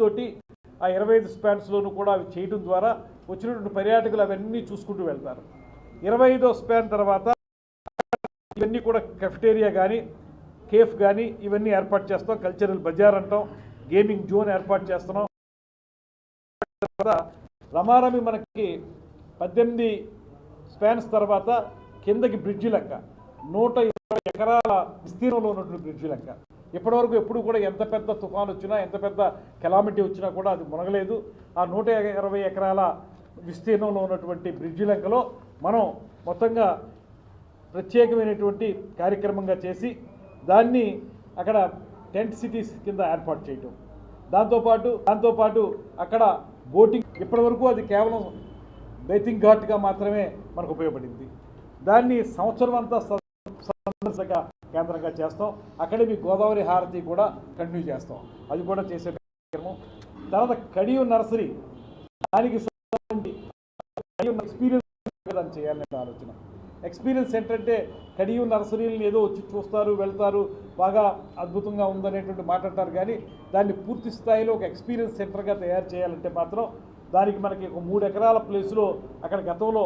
తోటి ఆ ఇరవై ఐదు స్పాన్స్లోనూ కూడా అవి చేయడం ద్వారా వచ్చినటువంటి పర్యాటకులు అవన్నీ చూసుకుంటూ వెళ్తారు. ఇరవై ఐదో స్పాన్ తర్వాత ఇవన్నీ కూడా కెఫ్టేరియా కానీ కేఫ్ కానీ ఇవన్నీ ఏర్పాటు చేస్తాం. కల్చరల్ బజార్ అంటాం. గేమింగ్ జోన్ ఏర్పాటు చేస్తున్నాం. తర్వాత రమారమి మనకి పద్దెనిమిది స్పాన్స్ తర్వాత కిందకి బ్రిడ్జి లెక్క. నూట ఇరవై ఎకరాల విస్తీర్ణంలో ఉన్నటువంటి బ్రిడ్జి లెక్క. ఇప్పటివరకు ఎప్పుడు కూడా ఎంత పెద్ద తుఫాన్ వచ్చినా ఎంత పెద్ద కెలామిటీ వచ్చినా కూడా అది మునగలేదు. ఆ నూట ఇరవై ఎకరాల విస్తీర్ణంలో ఉన్నటువంటి బ్రిడ్జి లెక్కలో మనం మొత్తంగా ప్రత్యేకమైనటువంటి కార్యక్రమంగా చేసి దాన్ని అక్కడ టెంట్ సిటీస్ కింద ఏర్పాటు చేయటం. దాంతోపాటు దాంతోపాటు అక్కడ బోటింగ్ ఇప్పటివరకు అది కేవలం బేతింగ్ ఘాట్గా మాత్రమే మనకు ఉపయోగపడింది. దాన్ని సంవత్సరం అంతా సందర్శక కేంద్రంగా చేస్తాం. అక్కడే మీ గోదావరి హారతి కూడా కంటిన్యూ చేస్తాం. అది కూడా చేసే కార్యక్రమం. తర్వాత కడియు నర్సరీ. దానికి ఎక్స్పీరియన్స్ దాన్ని చేయాలనే ఆలోచన. ఎక్స్పీరియన్స్ ఏంటంటే కడియు నర్సరీలను ఏదో వచ్చి చూస్తారు వెళ్తారు బాగా అద్భుతంగా ఉందనేటువంటి మాట అంటారు కానీ దాన్ని పూర్తి స్థాయిలో ఒక ఎక్స్పీరియన్స్ సెంటర్గా తయారు చేయాలంటే మాత్రం దానికి మనకి ఒక మూడు ఎకరాల ప్లేస్లో అక్కడ గతంలో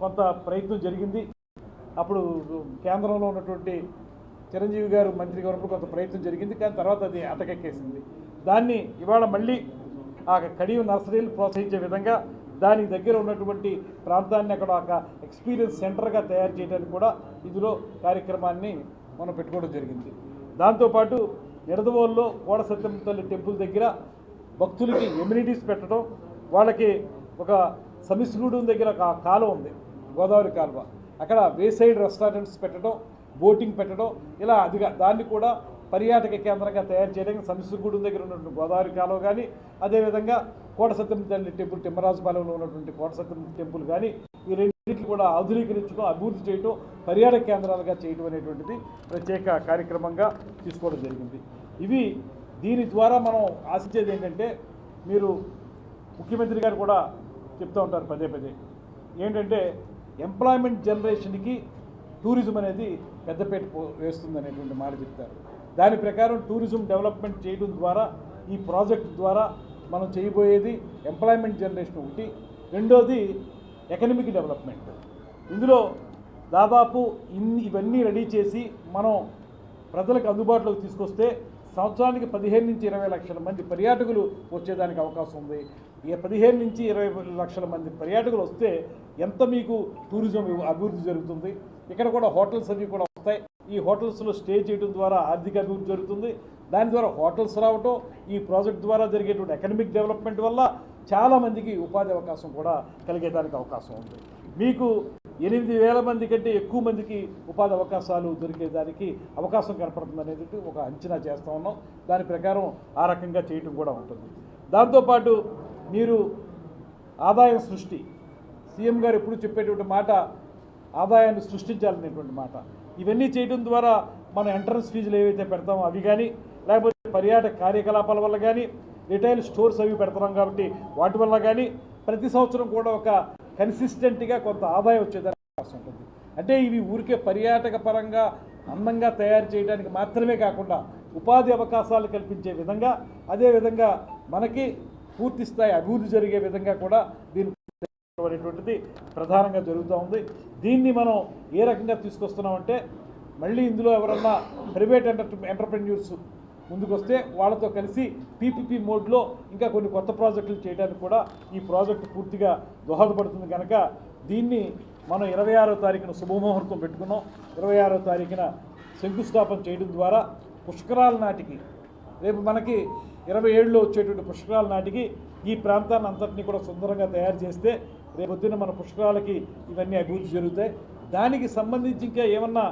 కొంత ప్రయత్నం జరిగింది. అప్పుడు కేంద్రంలో ఉన్నటువంటి చిరంజీవి గారు మంత్రిగా ఉన్నప్పుడు కొంత ప్రయత్నం జరిగింది కానీ తర్వాత అది అటకెక్కేసింది. దాన్ని ఇవాళ మళ్ళీ ఆ కడియం నర్సరీలు ప్రోత్సహించే విధంగా దానికి దగ్గర ఉన్నటువంటి ప్రాంతాన్ని అక్కడ ఒక ఎక్స్పీరియన్స్ సెంటర్గా తయారు చేయడానికి కూడా ఇందులో కార్యక్రమాన్ని మనం పెట్టుకోవడం జరిగింది. దాంతోపాటు ఎడదవోల్లో కోడ సత్యం తల్లి టెంపుల్ దగ్గర భక్తులకి ఎమ్యూనిటీస్ పెట్టడం వాళ్ళకి ఒక సమిశ్రుడు దగ్గర ఒక కాలువ ఉంది గోదావరి కాలువ. అక్కడ వేసైడ్ రెస్టారెంట్స్ పెట్టడం బోటింగ్ పెట్టడం ఇలా అదిగా దాన్ని కూడా పర్యాటక కేంద్రంగా తయారు చేయడానికి సమిస్గూడెం దగ్గర ఉన్నటువంటి గోదావరి కాలువ కానీ అదేవిధంగా కోట సత్యం తల్లి టెంపుల్ తిమ్మరాజపాలెంలో ఉన్నటువంటి కోట సత్యం టెంపుల్ కానీ ఈ రెండింటిని కూడా ఆధునీకరించడం అభివృద్ధి చేయడం పర్యాటక కేంద్రాలుగా చేయడం అనేటువంటిది ప్రత్యేక కార్యక్రమంగా తీసుకోవడం జరిగింది. ఇవి దీని ద్వారా మనం ఆశించేది ఏంటంటే మీరు ముఖ్యమంత్రి గారు కూడా చెప్తూ ఉంటారు పదే పదే. ఏంటంటే ఎంప్లాయ్మెంట్ జనరేషన్కి టూరిజం అనేది పెద్దపేట పో- వేస్తుంది అనేటువంటి మాట చెప్తారు. దాని ప్రకారం టూరిజం డెవలప్మెంట్ చేయడం ద్వారా ఈ ప్రాజెక్ట్ ద్వారా మనం చేయబోయేది ఎంప్లాయ్మెంట్ జనరేషన్ ఒకటి. రెండోది ఎకనమిక్ డెవలప్మెంట్ ఇందులో దాదాపు ఇన్ని ఇవన్నీ రెడీ చేసి మనం ప్రజలకు అందుబాటులోకి తీసుకొస్తే సంవత్సరానికి పదిహేను నుంచి ఇరవై లక్షల మంది పర్యాటకులు వచ్చేదానికి అవకాశం ఉంది. ఈ పదిహేను నుంచి ఇరవై లక్షల మంది పర్యాటకులు వస్తే ఎంత మీకు టూరిజం అభివృద్ధి జరుగుతుంది? ఇక్కడ కూడా హోటల్స్ అవి కూడా వస్తాయి. ఈ హోటల్స్లో స్టే చేయడం ద్వారా ఆర్థిక అభివృద్ధి జరుగుతుంది. దాని ద్వారా హోటల్స్ రావటం ఈ ప్రాజెక్ట్ ద్వారా జరిగేటువంటి ఎకనమిక్ డెవలప్మెంట్ వల్ల చాలామందికి ఉపాధి అవకాశం కూడా కలిగేదానికి అవకాశం ఉంది. మీకు ఎనిమిది వేల మంది కంటే ఎక్కువ మందికి ఉపాధి అవకాశాలు దొరికేదానికి అవకాశం కనపడుతుంది అనేది ఒక అంచనా చేస్తూ ఉన్నాం. దాని ప్రకారం ఆ రకంగా చేయటం కూడా ఉంటుంది. దాంతోపాటు మీరు ఆదాయం సృష్టి సీఎం గారు ఎప్పుడు చెప్పేటువంటి మాట ఆదాయాన్ని సృష్టించాలనేటువంటి మాట. ఇవన్నీ చేయడం ద్వారా మన ఎంట్రన్స్ ఫీజులు ఏవైతే పెడతామో అవి కానీ లేకపోతే పర్యాటక కార్యకలాపాల వల్ల కానీ రిటైల్ స్టోర్స్ అవి పెడతాం కాబట్టి వాటి వల్ల కానీ ప్రతి సంవత్సరం కూడా ఒక కన్సిస్టెంట్గా కొంత ఆదాయం వచ్చేదానికి అవకాశం ఉంటుంది. అంటే ఇవి ఊరికే పర్యాటక పరంగా అందంగా తయారు చేయడానికి మాత్రమే కాకుండా ఉపాధి అవకాశాలు కల్పించే విధంగా అదేవిధంగా మనకి పూర్తి స్థాయి అభివృద్ధి జరిగే విధంగా కూడా దీని అనేటువంటిది ప్రధానంగా జరుగుతూ ఉంది. దీన్ని మనం ఏ రకంగా తీసుకొస్తున్నామంటే మళ్ళీ ఇందులో ఎవరన్నా ప్రైవేట్ ఎంటర్ ఎంటర్ప్రెన్యూర్స్ ముందుకొస్తే వాళ్ళతో కలిసి పీపీపీ మోడ్లో ఇంకా కొన్ని కొత్త ప్రాజెక్టులు చేయడానికి కూడా ఈ ప్రాజెక్టు పూర్తిగా దోహదపడుతుంది కనుక దీన్ని మనం ఇరవై ఆరో తారీఖున శుభముహూర్తం పెట్టుకున్నాం. ఇరవై ఆరో తారీఖున శంకుస్థాపన చేయడం ద్వారా పుష్కరాల నాటికి రేపు మనకి ఇరవై ఏడులో వచ్చేటువంటి పుష్కరాల నాటికి ఈ ప్రాంతాన్ని అంతటినీ కూడా సుందరంగా తయారు చేస్తే రేపొద్దున మన పుష్కరాలకి ఇవన్నీ అభివృద్ధి జరుగుతాయి. దానికి సంబంధించి ఇంకా ఏమన్నా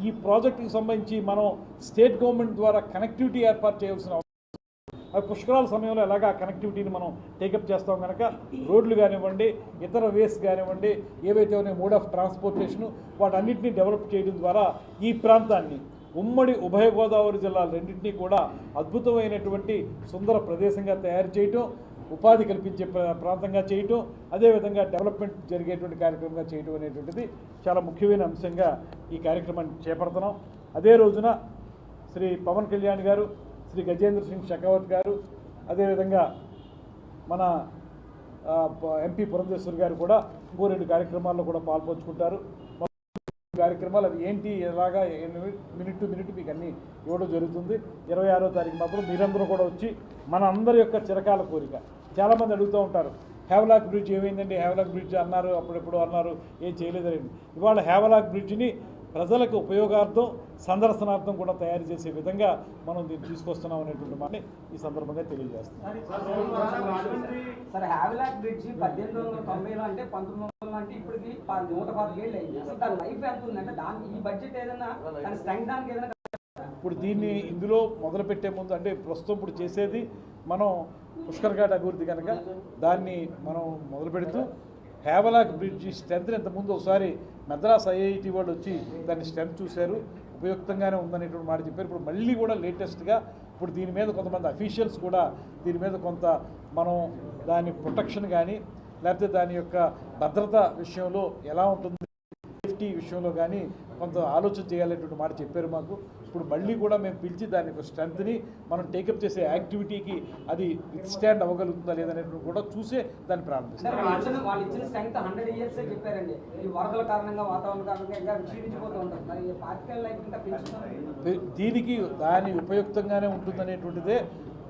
ఈ ప్రాజెక్టుకి సంబంధించి మనం స్టేట్ గవర్నమెంట్ ద్వారా కనెక్టివిటీ ఏర్పాటు చేయాల్సిన అవసరం అవి పుష్కరాల సమయంలో ఎలాగా కనెక్టివిటీని మనం టేకప్ చేస్తాం కనుక రోడ్లు కానివ్వండి ఇతర వేస్ కానివ్వండి ఏవైతే ఉన్నాయో మోడ్ ఆఫ్ ట్రాన్స్పోర్టేషను వాటన్నిటిని డెవలప్ చేయడం ద్వారా ఈ ప్రాంతాన్ని ఉమ్మడి ఉభయ గోదావరి జిల్లాలు రెండింటినీ కూడా అద్భుతమైనటువంటి సుందర ప్రదేశంగా తయారు చేయటం ఉపాధి కల్పించే ప్రాంతంగా చేయటం అదేవిధంగా డెవలప్మెంట్ జరిగేటువంటి కార్యక్రమంగా చేయటం అనేటువంటిది చాలా ముఖ్యమైన అంశంగా ఈ కార్యక్రమాన్ని చేపడుతున్నాం. అదే రోజున శ్రీ పవన్ కళ్యాణ్ గారు శ్రీ గజేంద్ర సింగ్ షెకావత్ గారు అదేవిధంగా మన ఎంపీ పురంధేశ్వర్ గారు కూడా ఇంకో రెండు కార్యక్రమాల్లో కూడా పాల్పంచుకుంటారు. కార్యక్రమాలు అవి ఏంటి ఎలాగా మినిట్ టు మినిట్ మీకు అన్నీ ఇవ్వడం జరుగుతుంది. ఇరవై ఆరో తారీఖు మాత్రం మీరందరూ కూడా వచ్చి మన అందరి యొక్క చిరకాల కోరిక చాలామంది అడుగుతూ ఉంటారు హ్యావలాక్ బ్రిడ్జ్ ఏమైందండి? హ్యావలాక్ బ్రిడ్జ్ అన్నారు అప్పుడెప్పుడు అన్నారు ఏం చేయలేదండి ఇవాళ హ్యావలాక్ బ్రిడ్జ్ని ప్రజలకు ఉపయోగార్థం సందర్శనార్థం కూడా తయారు చేసే విధంగా మనం దీన్ని తీసుకొస్తున్నాం అనేటువంటి మాటని ఈ సందర్భంగా తెలియజేస్తున్నాం. సార్ హ్యావిలాక్ బ్రిడ్జ్ పద్దెనిమిది వందల తొంభైలో అంటే పంతొమ్మిది వందలు అంటే ఇప్పటికి ప- నూట పది ఏళ్ళు అయింది. అసలు దాని లైఫ్ ఎంత ఉందంటే దాని ఈ బడ్జెట్ ఏదైనా దాని స్ట్రెంగ్ దానికి ఏదైనా ఇప్పుడు దీన్ని ఇందులో మొదలు పెట్టే ముందు అంటే ప్రస్తుతం ఇప్పుడు చేసేది మనం పుష్కర్ ఘాట్ అభివృద్ధి కనుక దాన్ని మనం మొదలు పెడుతూ హేవలాక్ బ్రిడ్జ్ స్ట్రెంత్ ఇంతకుముందు ఒకసారి మద్రాస్ ఐఐటి వాళ్ళు వచ్చి దాన్ని స్ట్రెంత్ చూశారు. ఉపయుక్తంగానే ఉందనేటువంటి మాట చెప్పారు. ఇప్పుడు మళ్ళీ కూడా లేటెస్ట్గా ఇప్పుడు దీని మీద కొంతమంది అఫీషియల్స్ కూడా దీని మీద కొంత మనం దాని ప్రొటెక్షన్ కానీ లేకపోతే దాని యొక్క భద్రత విషయంలో ఎలా ఉంటుంది సేఫ్టీ విషయంలో కానీ కొంత ఆలోచన చేయాలనేటువంటి మాట చెప్పారు మాకు. ఇప్పుడు మళ్ళీ కూడా మేము పిలిచి దాని యొక్క స్ట్రెంత్ని మనం టేకప్ చేసే యాక్టివిటీకి అది స్టాండ్ అవ్వగలుగుతుందా లేదనేటువంటి కూడా చూసే దాన్ని ప్రారంభిస్తాం. సార్ వాళ్ళు ఇచ్చిన వాళ్ళు ఇచ్చిన స్ట్రెంగ్త్ హండ్రెడ్ ఇయర్స్ చెప్పారండి. ఈ వరదల కారణంగా వాతావరణ కారణంగా ఇంకా క్షీణించిపోతూ ఉంటుంది మరి పార్టికల్ లైఫ్ ఇంకా పెంచుతుంది దీనికి దాని ఉపయుక్తంగానే ఉంటుందనేటువంటిదే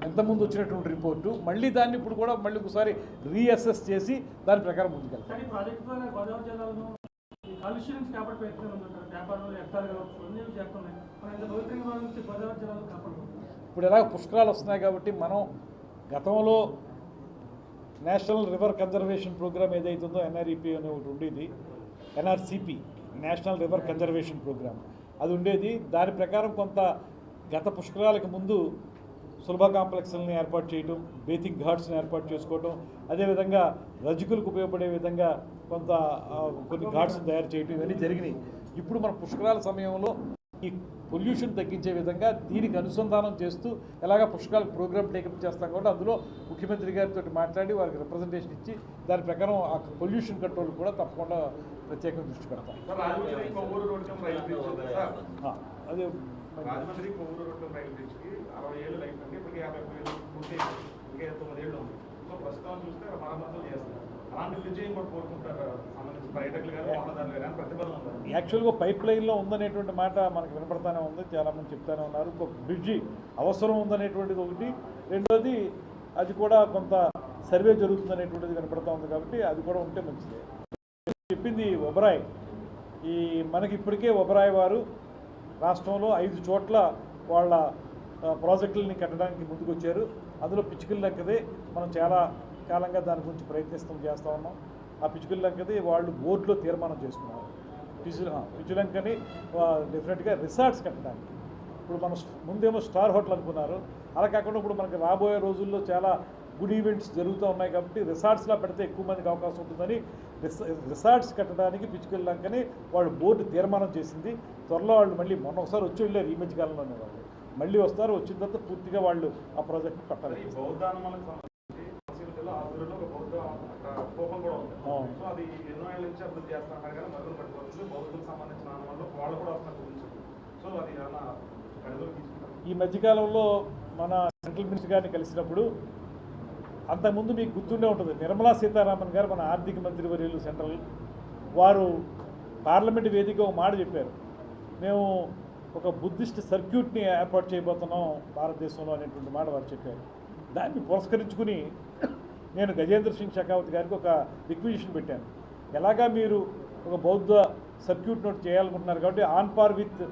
ఎంతమంది వచ్చినటువంటి రిపోర్టు. మళ్ళీ దాన్ని ఇప్పుడు కూడా మళ్ళీ ఒకసారి రీఅసెస్ చేసి దాని ప్రకారం ముందుకెళ్తాం. ఇప్పుడు ఎలా పుష్కరాలు వస్తున్నాయి కాబట్టి మనం గతంలో నేషనల్ రివర్ కన్జర్వేషన్ ప్రోగ్రామ్ ఏదైతుందో ఎన్ఆర్ఈపీ అనే ఒకటి ఉండేది. NRCP national river conservation programme. అది ఉండేది. దాని ప్రకారం కొంత గత పుష్కరాలకు ముందు సులభ కాంప్లెక్స్ని ఏర్పాటు చేయడం బేతిక్ ఘాట్స్ని ఏర్పాటు చేసుకోవడం అదేవిధంగా రజకులకు ఉపయోగపడే విధంగా కొంత కొన్ని ఘాట్స్ తయారు చేయడం ఇవన్నీ జరిగినాయి. ఇప్పుడు మన పుష్కరాల సమయంలో ఈ పొల్యూషన్ తగ్గించే విధంగా దీనికి అనుసంధానం చేస్తూ ఎలాగ పుష్కరాల ప్రోగ్రామ్ టేకప్ చేస్తాం కాబట్టి అందులో ముఖ్యమంత్రి గారితో మాట్లాడి వారికి రిప్రజెంటేషన్ ఇచ్చి దాని ప్రకారం ఆ పొల్యూషన్ కంట్రోల్ కూడా తప్పకుండా ప్రత్యేకంగా దృష్టి పెడతాం. అదే రాజమండ్రి కొవ్వూరు రోడ్డు రైలు బ్రిడ్జ్కి అరవై ఏళ్ళు లైఫ్ అండి ఇప్పటికి యాభై ఒక్క ఏళ్ళు పూర్తి అయింది. ఇంకా తొమ్మిది ఏళ్ళు ఉంది. సో ప్రస్తుతం చూస్తే మరమ్మతులు చేస్తారు యాక్చువల్గా పైప్ లైన్లో ఉందనేటువంటి మాట మనకు వినపడతానే ఉంది. చాలామంది చెప్తానే ఉన్నారు. ఇంకొక బ్రిడ్జి అవసరం ఉందనేటువంటిది ఒకటి. రెండోది అది కూడా కొంత సర్వే జరుగుతుందనేటువంటిది వినపడతా ఉంది కాబట్టి అది కూడా ఉంటే మంచిది. చెప్పింది ఒబరాయ్. ఈ మనకి ఇప్పటికే ఒబరాయ్ వారు రాష్ట్రంలో ఐదు చోట్ల వాళ్ళ ప్రాజెక్టులని కట్టడానికి ముందుకొచ్చారు. అందులో పిచ్చుకల లెక్కదే మనం చాలా కాలంగా దాని గురించి ప్రయత్నిస్తాం చేస్తూ ఉన్నాం. ఆ పిచ్చుకల లెక్కది వాళ్ళు బోర్డులో తీర్మానం చేసుకున్నారు. పిచ్చు పిచ్చులంకని డెఫినెట్గా రిసార్ట్స్ కట్టడానికి. ఇప్పుడు మనం ముందేమో స్టార్ హోటల్ అనుకున్నారు. అలా కాకుండా ఇప్పుడు మనకి రాబోయే రోజుల్లో చాలా గుడ్ ఈవెంట్స్ జరుగుతూ ఉన్నాయి కాబట్టి రిసార్ట్స్లో పెడితే ఎక్కువ మందికి అవకాశం ఉంటుందని రిస- రిసార్ట్స్ కట్టడానికి పిచ్చుకెళ్ళాకని వాళ్ళు బోర్డు తీర్మానం చేసింది. త్వరలో వాళ్ళు మళ్ళీ మొన్న ఒకసారి వచ్చి వెళ్ళారు ఈ మధ్య కాలంలోనే వాళ్ళు. మళ్ళీ వస్తారు వచ్చిన తర్వాత పూర్తిగా వాళ్ళు ఆ ప్రాజెక్ట్ తీసుకుంటారు? ఈ మధ్యకాలంలో మన సెంట్రల్ మినిస్టర్ గారిని కలిసినప్పుడు అంతకుముందు మీకు గుర్తుండే ఉంటుంది నిర్మలా సీతారామన్ గారు మన ఆర్థిక మంత్రి వర్యులు సెంట్రల్. వారు పార్లమెంట్ వేదిక ఒక మాట చెప్పారు. మేము ఒక బుద్ధిస్ట్ సర్క్యూట్ని ఏర్పాటు చేయబోతున్నాం భారతదేశంలో అనేటువంటి మాట వారు చెప్పారు. దాన్ని పురస్కరించుకుని నేను గజేంద్ర సింగ్ షెకావత్ గారికి ఒక రిక్విజిషన్ పెట్టాను. ఎలాగా మీరు ఒక బౌద్ధ సర్క్యూట్ నోట్ చేయాలనుకుంటున్నారు కాబట్టి ఆన్ పార్ విత్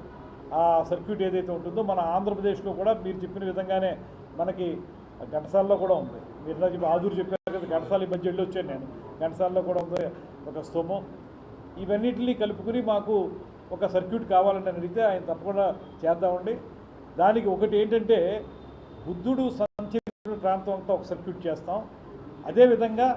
ఆ సర్క్యూట్ ఏదైతే ఉంటుందో మన ఆంధ్రప్రదేశ్లో కూడా మీరు చెప్పిన విధంగానే మనకి ఘటసాల్లో కూడా ఉంది. మీరు నాకు ఆదూరు చెప్పారు కదా ఘంటసాల ఈ వెళ్ళి వచ్చాను నేను. ఘంటసాలలో కూడా ఉంది ఒక స్తోమం. ఇవన్నిటిని కలుపుకుని మాకు ఒక సర్క్యూట్ కావాలని అడిగితే ఆయన తప్పకుండా చేద్దామండి. దానికి ఒకటి ఏంటంటే బుద్ధుడు సంచరించిన ప్రాంతం అంతా ఒక సర్క్యూట్ చేస్తాం. అదేవిధంగా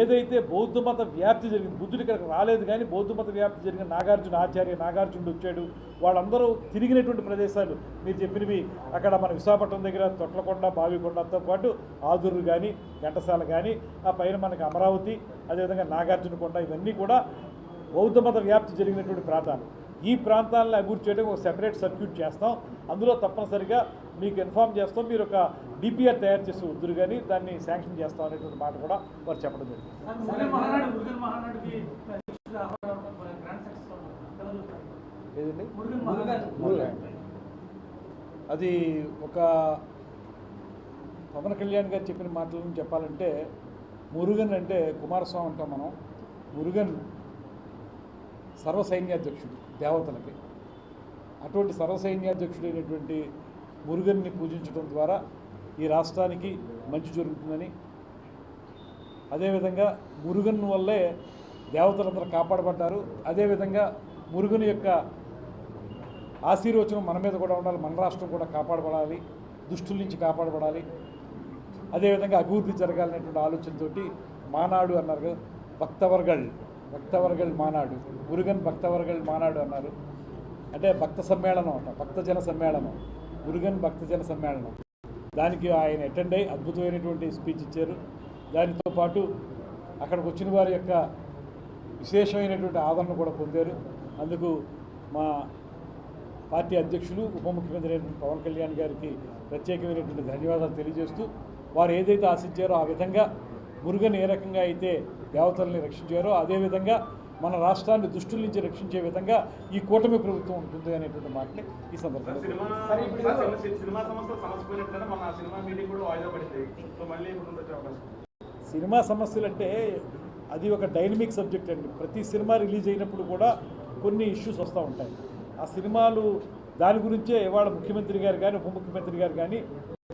ఏదైతే బౌద్ధ మత వ్యాప్తి జరిగింది బుద్ధుడు ఇక్కడికి రాలేదు కానీ బౌద్ధ మత వ్యాప్తి జరిగిన నాగార్జున ఆచార్య నాగార్జునుడు వచ్చాడు. వాళ్ళందరూ తిరిగినటువంటి ప్రదేశాలు మీరు చెప్పినవి అక్కడ మన విశాఖపట్నం దగ్గర తొట్లకొండ బావికొండతో పాటు ఆదూరు కానీ ఘంటసాల కానీ ఆ పైన మనకి అమరావతి అదేవిధంగా నాగార్జున కొండ ఇవన్నీ కూడా బౌద్ధ మత వ్యాప్తి జరిగినటువంటి ప్రాంతాలు. ఈ ప్రాంతాలను అభివృద్ధి చేయడానికి ఒక సెపరేట్ సర్క్యూట్ చేస్తాం. అందులో తప్పనిసరిగా మీకు ఇన్ఫామ్ చేస్తాం మీరు ఒక డిపిఆర్ తయారు చేసి వద్దురు కానీ దాన్ని శాంక్షన్ చేస్తాం అనేటువంటి మాట కూడా వారు చెప్పడం జరిగింది. ఏదండి? అది ఒక పవన్ కళ్యాణ్ గారు చెప్పిన మాటలను చెప్పాలంటే మురుగన్ అంటే కుమారస్వామి అంటాం మనం. మురుగన్ సర్వసైన్యాధ్యక్షుడు దేవతలకి. అటువంటి సర్వసైన్యాధ్యక్షుడైనటువంటి మురుగన్ని పూజించడం ద్వారా ఈ రాష్ట్రానికి మంచి జరుగుతుందని. అదేవిధంగా మురుగన్ వల్లే దేవతలందరూ కాపాడబడ్డారు. అదేవిధంగా మురుగన్ యొక్క ఆశీర్వచనం మన మీద కూడా ఉండాలి. మన రాష్ట్రం కూడా కాపాడబడాలి. దుష్టుల నుంచి కాపాడబడాలి. అదేవిధంగా అభివృద్ధి జరగాలనేటువంటి ఆలోచనతోటి మానాడు అన్నారు కదా భక్తవర్గల్ భక్తవర్గల్ మానాడు. మురుగన్ భక్తవర్గల్ మానాడు అన్నారు. అంటే భక్త సమ్మేళనం అంట భక్తజన సమ్మేళనం. మురుగన్ భక్తజన సమ్మేళనం. దానికి ఆయన అటెండ్ అయ్యి అద్భుతమైనటువంటి స్పీచ్ ఇచ్చారు. దానితో పాటు అక్కడికి వచ్చిన వారి యొక్క విశేషమైనటువంటి ఆదరణ కూడా పొందారు. అందుకు మా పార్టీ అధ్యక్షులు ఉప ముఖ్యమంత్రి అయినటువంటి పవన్ కళ్యాణ్ గారికి ప్రత్యేకమైనటువంటి ధన్యవాదాలు తెలియజేస్తూ వారు ఏదైతే ఆశించారో ఆ విధంగా మురుగన్ ఏ రకంగా అయితే దేవతల్ని రక్షించారో అదేవిధంగా మన రాష్ట్రాన్ని దుష్టుల నుంచి రక్షించే విధంగా ఈ కూటమి ప్రభుత్వం ఉంటుంది అనేటువంటి మాటని ఈ సందర్భంగా సినిమా సరే, ఇప్పుడు సార్ సినిమా- సినిమా సంస్థ సమస్య పోయినట్టు మన ఆ సినిమా మీటింగ్ కూడా వాయిదా పడింది. సో మళ్ళీ ఇప్పుడు ఉండొచ్చే అవకాశం సినిమా సమస్యలు అంటే అది ఒక డైనమిక్ సబ్జెక్ట్ అండి. ప్రతి సినిమా రిలీజ్ అయినప్పుడు కూడా కొన్ని ఇష్యూస్ వస్తూ ఉంటాయి. ఆ సినిమాలు దాని గురించే ఇవాళ ముఖ్యమంత్రి గారు కానీ ఉప ముఖ్యమంత్రి గారు కానీ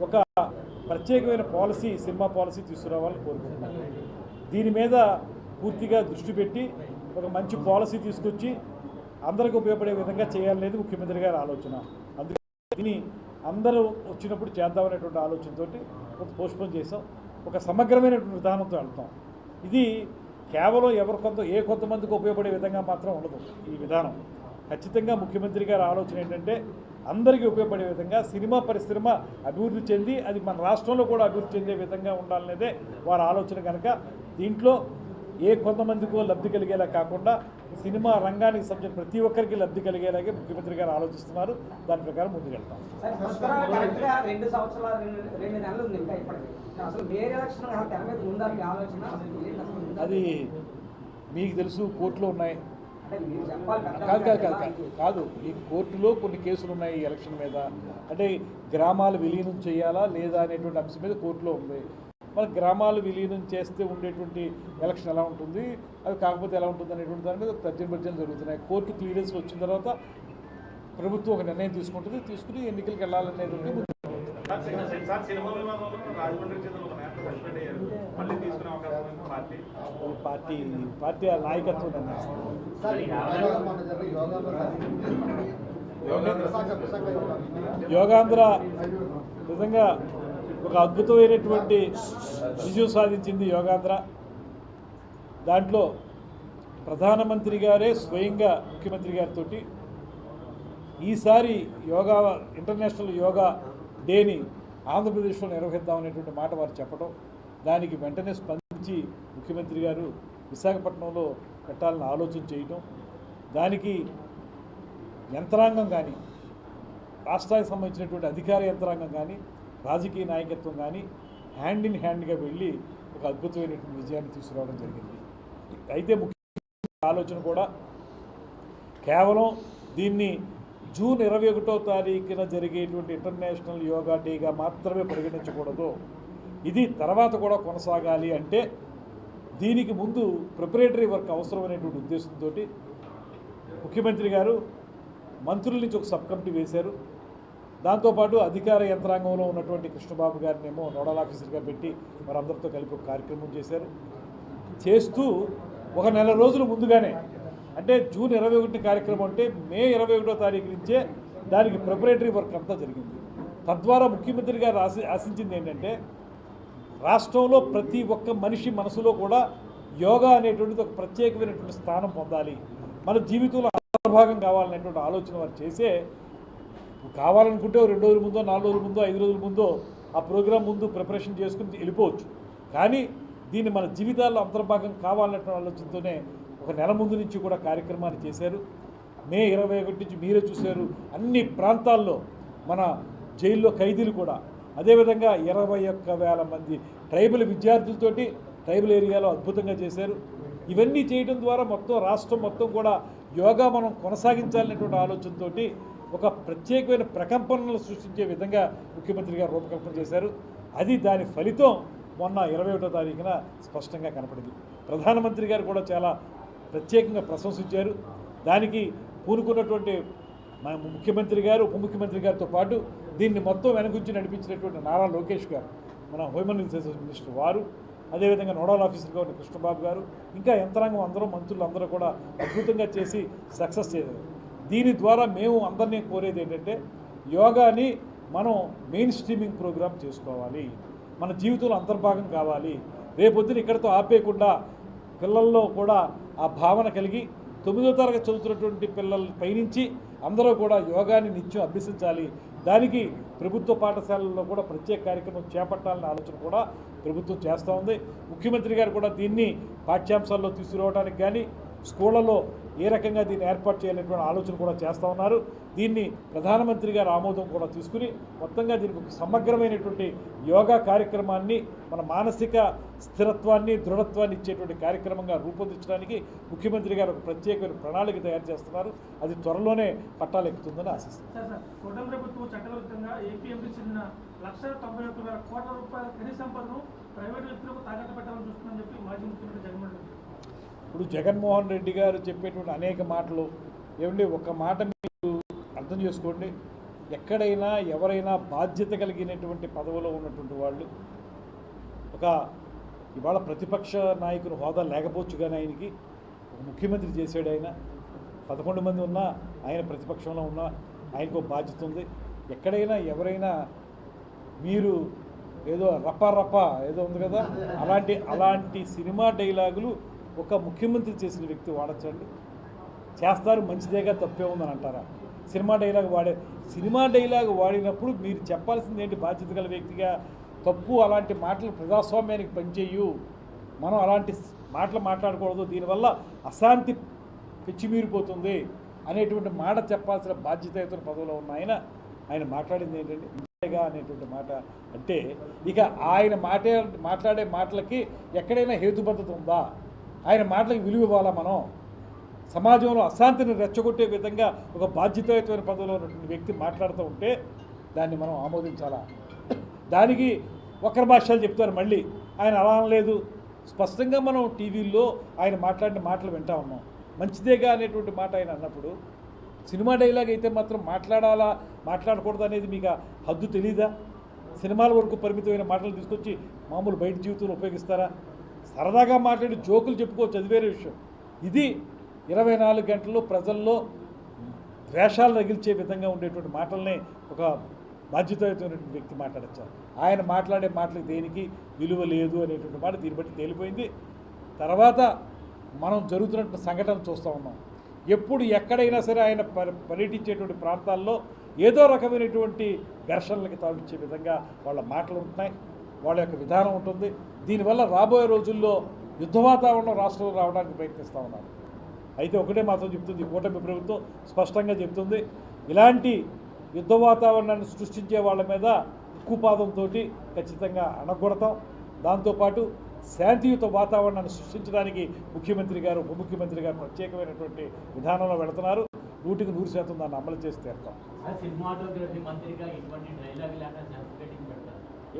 ఒక ప్రత్యేకమైన పాలసీ సినిమా పాలసీ తీసుకురావాలని కోరుకుంటున్నాను దీని మీద పూర్తిగా దృష్టి పెట్టి ఒక మంచి పాలసీ తీసుకొచ్చి అందరికి ఉపయోగపడే విధంగా చేయాలనేది ముఖ్యమంత్రి గారి ఆలోచన. అందుకే దీన్ని అందరూ వచ్చినప్పుడు చేద్దామనేటువంటి ఆలోచనతోటి కొంత పోస్ట్పోన్ చేసాం ఒక సమగ్రమైనటువంటి విధానంతో వెళ్తాం. ఇది కేవలం ఎవరి కొంత ఏ కొంతమందికి ఉపయోగపడే విధంగా మాత్రం ఉండదు ఈ విధానం. ఖచ్చితంగా ముఖ్యమంత్రి గారి ఆలోచన ఏంటంటే అందరికీ ఉపయోగపడే విధంగా సినిమా పరిశ్రమ అభివృద్ధి చెంది అది మన రాష్ట్రంలో కూడా అభివృద్ధి చెందే విధంగా ఉండాలనేదే వారి ఆలోచన కనుక దీంట్లో ఏ కొంతమందికో లబ్ధి కలిగేలా కాకుండా సినిమా రంగానికి సంబంధించిన ప్రతి ఒక్కరికి లబ్ధి కలిగేలాగే ముఖ్యమంత్రి గారు ఆలోచిస్తున్నారు. దాని ప్రకారం ముందుకెళ్తాం? అది మీకు తెలుసు కోర్టులో ఉన్నాయి. కాదు. కాదు కాదు కదా. కాదు కాదు. ఈ కోర్టులో కొన్ని కేసులు ఉన్నాయి ఈ ఎలక్షన్ మీద. అంటే గ్రామాలు విలీనం చేయాలా లేదా అనేటువంటి అంశం మీద కోర్టులో ఉంది. మన గ్రామాలు విలీనం చేస్తే ఉండేటువంటి ఎలక్షన్ ఎలా ఉంటుంది అది కాకపోతే ఎలా ఉంటుంది అనేటువంటి దాని మీద తర్జన భర్జన జరుగుతున్నాయి. కోర్టు క్లియరెన్స్ వచ్చిన తర్వాత ప్రభుత్వం ఒక నిర్ణయం తీసుకుంటుంది తీసుకుని ఎన్నికలకు వెళ్ళాలనేది పార్టీ పార్టీ నాయకత్వం యోగాంధ్ర నిజంగా ఒక అద్భుతమైనటువంటి విజయం సాధించింది యోగాంధ్ర. దాంట్లో ప్రధానమంత్రి గారే స్వయంగా ముఖ్యమంత్రి గారితో ఈసారి యోగా ఇంటర్నేషనల్ యోగా డేని ఆంధ్రప్రదేశ్లో నిర్వహిద్దామనేటువంటి మాట వారు చెప్పడం దానికి వెంటనే స్పందించి ముఖ్యమంత్రి గారు విశాఖపట్నంలో పెట్టాలని ఆలోచన చేయటం దానికి యంత్రాంగం కానీ రాష్ట్రానికి సంబంధించినటువంటి అధికార యంత్రాంగం కానీ రాజకీయ నాయకత్వం కానీ హ్యాండ్ ఇన్ హ్యాండ్గా వెళ్ళి ఒక అద్భుతమైనటువంటి విజయాన్ని తీసుకురావడం జరిగింది. అయితే ముఖ్య ఆలోచన కూడా కేవలం దీన్ని జూన్ ఇరవై ఒకటో తారీఖున జరిగేటువంటి ఇంటర్నేషనల్ యోగా డేగా మాత్రమే పరిగణించకూడదు. ఇది తర్వాత కూడా కొనసాగాలి అంటే దీనికి ముందు ప్రిపరేటరీ వర్క్ అవసరమైనటువంటి ఉద్దేశంతో ముఖ్యమంత్రి గారు మంత్రుల నుంచి ఒక సబ్ కమిటీ వేశారు. దాంతోపాటు అధికార యంత్రాంగంలో ఉన్నటువంటి కృష్ణబాబు గారిని ఏమో నోడల్ ఆఫీసర్గా పెట్టి వారందరితో కలిపి ఒక కార్యక్రమం చేశారు. చేస్తూ ఒక నెల రోజులు ముందుగానే అంటే జూన్ ఇరవై ఒకటి కార్యక్రమం అంటే మే ఇరవై ఒకటో తారీఖు నుంచే దానికి ప్రిపరేటరీ వర్క్ అంతా జరిగింది. తద్వారా ముఖ్యమంత్రి గారు ఆశి ఆశించింది ఏంటంటే రాష్ట్రంలో ప్రతి ఒక్క మనిషి మనసులో కూడా యోగా అనేటువంటిది ఒక ప్రత్యేకమైనటువంటి స్థానం పొందాలి. మన జీవితంలో అంతర్భాగం కావాలనేటువంటి ఆలోచన వారు చేసే కావాలనుకుంటే రెండు రోజుల ముందో నాలుగు రోజుల ముందో ఐదు రోజుల ముందో ఆ ప్రోగ్రాం ముందు ప్రిపరేషన్ చేసుకుని వెళ్ళిపోవచ్చు. కానీ దీన్ని మన జీవితాల్లో అంతర్భాగం కావాలనే ఆలోచనతోనే ఒక నెల ముందు నుంచి కూడా కార్యక్రమాన్ని చేశారు. మే ఇరవై ఒకటి నుంచి మీరే చూశారు. అన్ని ప్రాంతాల్లో మన జైల్లో ఖైదీలు కూడా. అదేవిధంగా ఇరవై ఒక్క వేల మంది ట్రైబల్ విద్యార్థులతోటి ట్రైబల్ ఏరియాలో అద్భుతంగా చేశారు. ఇవన్నీ చేయడం ద్వారా మొత్తం రాష్ట్రం మొత్తం కూడా యోగా మనం కొనసాగించాలనేటువంటి ఆలోచనతోటి ఒక ప్రత్యేకమైన ప్రకంపనలు సృష్టించే విధంగా ముఖ్యమంత్రి గారు రూపకల్పన చేశారు. అది దాని ఫలితం మొన్న ఇరవై ఒకటో తారీఖున స్పష్టంగా కనపడింది. ప్రధానమంత్రి గారు కూడా చాలా ప్రత్యేకంగా ప్రశంసించారు. దానికి పూనుకున్నటువంటి మన ముఖ్యమంత్రి గారు ఉప ముఖ్యమంత్రి గారితో పాటు దీన్ని మొత్తం వెనకుంచి నడిపించినటువంటి నారా లోకేష్ గారు మన హ్యూమన్ రిసోర్సెస్ మినిస్టర్ వారు అదేవిధంగా నోడల్ ఆఫీసర్గా ఉన్న కృష్ణబాబు గారు ఇంకా యంత్రాంగం అందరూ మంత్రులు అందరూ కూడా అద్భుతంగా చేసి సక్సెస్ చేశారు. దీని ద్వారా మేము అందరినీ కోరేది ఏంటంటే యోగాని మనం మెయిన్ స్ట్రీమింగ్ ప్రోగ్రామ్ చేసుకోవాలి. మన జీవితంలో అంతర్భాగం కావాలి. రేపొద్దున ఇక్కడితో ఆపేయకుండా పిల్లల్లో కూడా ఆ భావన కలిగి తొమ్మిదో తరగతి చదువుతున్నటువంటి పిల్లల పైనుంచి అందరూ కూడా యోగాని నిత్యం అభ్యసించాలి. దానికి ప్రభుత్వ పాఠశాలల్లో కూడా ప్రత్యేక కార్యక్రమం చేపట్టాలనే ఆలోచన కూడా ప్రభుత్వం చేస్తూ ఉంది. ముఖ్యమంత్రి గారు కూడా దీన్ని పాఠ్యాంశాల్లో తీసుకురావడానికి కానీ స్కూళ్ళలో ఏ రకంగా దీన్ని ఏర్పాటు చేయాలనేటువంటి ఆలోచన కూడా చేస్తూ ఉన్నారు. దీన్ని ప్రధానమంత్రి గారు ఆమోదం కూడా తీసుకుని మొత్తంగా దీనికి ఒక సమగ్రమైనటువంటి యోగా కార్యక్రమాన్ని మన మానసిక స్థిరత్వాన్ని దృఢత్వాన్ని ఇచ్చేటువంటి కార్యక్రమంగా రూపొందించడానికి ముఖ్యమంత్రి గారు ఒక ప్రత్యేకమైన ప్రణాళిక తయారు చేస్తున్నారు. అది త్వరలోనే పట్టాలెక్కుతుందని ఆశిస్తున్నాను ప్రైవేట్ వ్యక్తులకు తాకట్టు పెట్టాలని చూస్తుందని చెప్పి మాజీ ముఖ్యమంత్రి జగన్మోహన్ రెడ్డి ఇప్పుడు జగన్మోహన్ రెడ్డి గారు చెప్పేటువంటి అనేక మాటలు. ఏమండి ఒక మాట మీరు అర్థం చేసుకోండి. ఎక్కడైనా ఎవరైనా బాధ్యత కలిగినటువంటి పదవిలో ఉన్నటువంటి వాళ్ళు ఒక ఇవాళ ప్రతిపక్ష నాయకుని హోదా లేకపోవచ్చు కానీ ఆయనకి ఒక ముఖ్యమంత్రి చేశాడు ఆయన. పదకొండు మంది ఉన్నా ఆయన ప్రతిపక్షంలో ఉన్నా ఆయనకు బాధ్యత ఉంది. ఎక్కడైనా ఎవరైనా మీరు ఏదో రప రప ఏదో ఉంది కదా అలాంటి అలాంటి సినిమా డైలాగులు ఒక ముఖ్యమంత్రి చేసిన వ్యక్తి వాడచ్చండి? చేస్తారు మంచిదేగా తప్పే ఉందని అంటారా? సినిమా డైలాగ్ వాడే సినిమా డైలాగ్ వాడినప్పుడు మీరు చెప్పాల్సింది ఏంటి? బాధ్యత గల వ్యక్తిగా తప్పు అలాంటి మాటలు ప్రజాస్వామ్యానికి పనిచేయు. మనం అలాంటి మాటలు మాట్లాడకూడదు. దీనివల్ల అశాంతి పిచ్చిమీరిపోతుంది అనేటువంటి మాట చెప్పాల్సిన బాధ్యతయుత పదవిలో ఉన్న ఆయన ఆయన మాట్లాడింది ఏంటంటే ఇంతేగా అనేటువంటి మాట అంటే ఇక ఆయన మాటే మాట్లాడే మాటలకి ఎక్కడైనా హేతుబద్ధత ఉందా? ఆయన మాటలకు విలువ ఇవ్వాలా మనం? సమాజంలో అశాంతిని రెచ్చగొట్టే విధంగా ఒక బాధ్యతాయుతమైన పదవిలో ఉన్నటువంటి వ్యక్తి మాట్లాడుతూ ఉంటే దాన్ని మనం ఆమోదించాలా? దానికి ఒకరి భాషలు చెప్తారు మళ్ళీ. ఆయన అలా అనలేదు. స్పష్టంగా మనం టీవీల్లో ఆయన మాట్లాడిన మాటలు వింటా ఉన్నాం. మంచిదేగా అనేటువంటి మాట ఆయన అన్నప్పుడు సినిమా డైలాగ్ అయితే మాత్రం మాట్లాడాలా మాట్లాడకూడదు అనేది మీకు హద్దు తెలీదా? సినిమాల వరకు పరిమితమైన మాటలు తీసుకొచ్చి మామూలు బయట జీవితంలో ఉపయోగిస్తారా? సరదాగా మాట్లాడి జోకులు చెప్పుకోవచ్చు అది వేరే విషయం. ఇది ఇరవై నాలుగు గంటల్లో ప్రజల్లో ద్వేషాలు రగిల్చే విధంగా ఉండేటువంటి మాటల్ని ఒక బాధ్యతయుతమైనటువంటి వ్యక్తి మాట్లాడచ్చారు. ఆయన మాట్లాడే మాటలకు దేనికి విలువ లేదు అనేటువంటి మాట దీన్ని బట్టి తేలిపోయింది. తర్వాత మనం జరుగుతున్నటువంటి సంఘటన చూస్తూ ఉన్నాం. ఎప్పుడు ఎక్కడైనా సరే ఆయన పర్యటించేటువంటి ప్రాంతాల్లో ఏదో రకమైనటువంటి ఘర్షణలకి తావిచ్చే విధంగా వాళ్ళ మాటలు ఉంటున్నాయి. వాళ్ళ యొక్క విధానం ఉంటుంది. దీనివల్ల రాబోయే రోజుల్లో యుద్ధ వాతావరణం రాష్ట్రంలో రావడానికి ప్రయత్నిస్తూ ఉన్నారు. అయితే ఒకటే మాత్రం చెప్తుంది. కూటమి ప్రభుత్వం స్పష్టంగా చెప్తుంది. ఇలాంటి యుద్ధ వాతావరణాన్ని సృష్టించే వాళ్ళ మీద ఉక్కుపాదంతో ఖచ్చితంగా అణగొడతాం. దాంతోపాటు శాంతియుత వాతావరణాన్ని సృష్టించడానికి ముఖ్యమంత్రి గారు ఉప ముఖ్యమంత్రి గారు ప్రత్యేకమైనటువంటి విధానంలో వెళుతున్నారు. నూటికి నూరు శాతం దాన్ని అమలు చేసి తీరుతాం.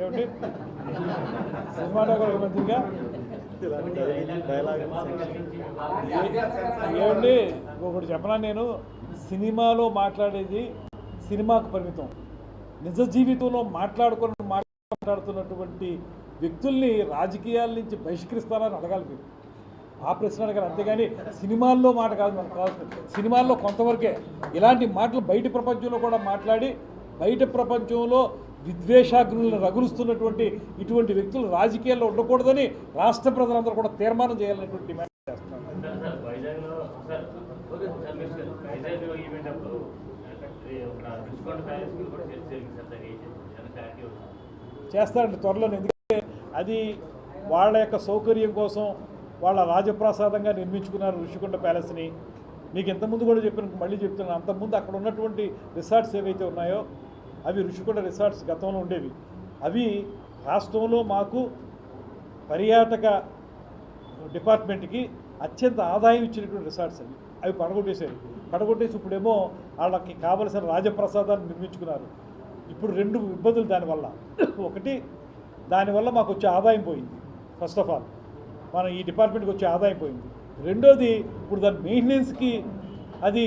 ఏమిటి సినిమాటోగ్రఫీ మంత్రిగా ఏమండి? ఒకటి చెప్పనా నేను? సినిమాలో మాట్లాడేది సినిమాకు పరిమితం. నిజ జీవితంలో మాట్లాడుకున్న మాట్లాడుతున్నటువంటి వ్యక్తుల్ని రాజకీయాల నుంచి బహిష్కరిస్తారని అడగాలి మీరు. ఆ ప్రశ్న అడగాలి. అంతేగాని సినిమాల్లో మాట కాదు మనకు కావాల్సింది. సినిమాల్లో కొంతవరకే ఇలాంటి మాటలు బయట ప్రపంచంలో కూడా మాట్లాడి బయట ప్రపంచంలో విద్వేషాగ్నులను రగులుస్తున్నటువంటి ఇటువంటి వ్యక్తులు రాజకీయాల్లో ఉండకూడదని రాష్ట్ర ప్రజలందరూ కూడా తీర్మానం చేయాలనేటువంటి డిమాండ్ అవుతుంది చేస్తారండి త్వరలో ఎందుకంటే అది వాళ్ళ యొక్క సౌకర్యం కోసం వాళ్ళ రాజప్రసాదంగా నిర్మించుకున్నారు ఋషికొండ ప్యాలెస్ని. మీకు ఇంతకుముందు కూడా చెప్పిన మళ్ళీ చెప్తున్నాను అంతకుముందు అక్కడ ఉన్నటువంటి రిసార్ట్స్ ఏవైతే ఉన్నాయో అవి రుషికొండ రిసార్ట్స్ గతంలో ఉండేవి. అవి రాష్ట్రంలో మాకు పర్యాటక డిపార్ట్మెంట్కి అత్యంత ఆదాయం ఇచ్చినటువంటి రిసార్ట్స్ అవి. అవి పడగొట్టేశారు. పడగొట్టేసి ఇప్పుడేమో వాళ్ళకి కావలసిన రాజప్రసాదాన్ని నిర్మించుకున్నారు. ఇప్పుడు రెండు ఇబ్బందులు దానివల్ల. ఒకటి దానివల్ల మాకు వచ్చే ఆదాయం పోయింది. ఫస్ట్ ఆఫ్ ఆల్ మన ఈ డిపార్ట్మెంట్కి వచ్చే ఆదాయం పోయింది. రెండోది ఇప్పుడు దాని మెయింటెనెన్స్కి అది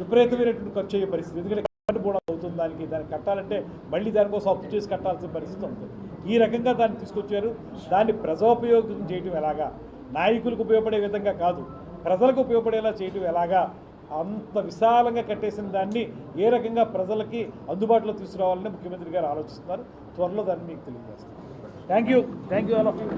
విపరీతమైనటువంటి ఖర్చు అయ్యే పరిస్థితి. ఎందుకంటే కూడా అవుతుంది. దానికి దాన్ని కట్టాలంటే మళ్ళీ దానికోసం అప్పు చేసి కట్టాల్సిన పరిస్థితి ఉంటుంది. ఈ రకంగా దాన్ని తీసుకొచ్చారు. దాన్ని ప్రజోపయోగం చేయటం ఎలాగా? నాయకులకు ఉపయోగపడే విధంగా కాదు ప్రజలకు ఉపయోగపడేలా చేయటం ఎలాగా? అంత విశాలంగా కట్టేసిన దాన్ని ఏ రకంగా ప్రజలకి అందుబాటులో తీసుకురావాలని ముఖ్యమంత్రి గారు ఆలోచిస్తున్నారు. త్వరలో దాన్ని మీకు తెలియజేస్తాను thank you thank you all of you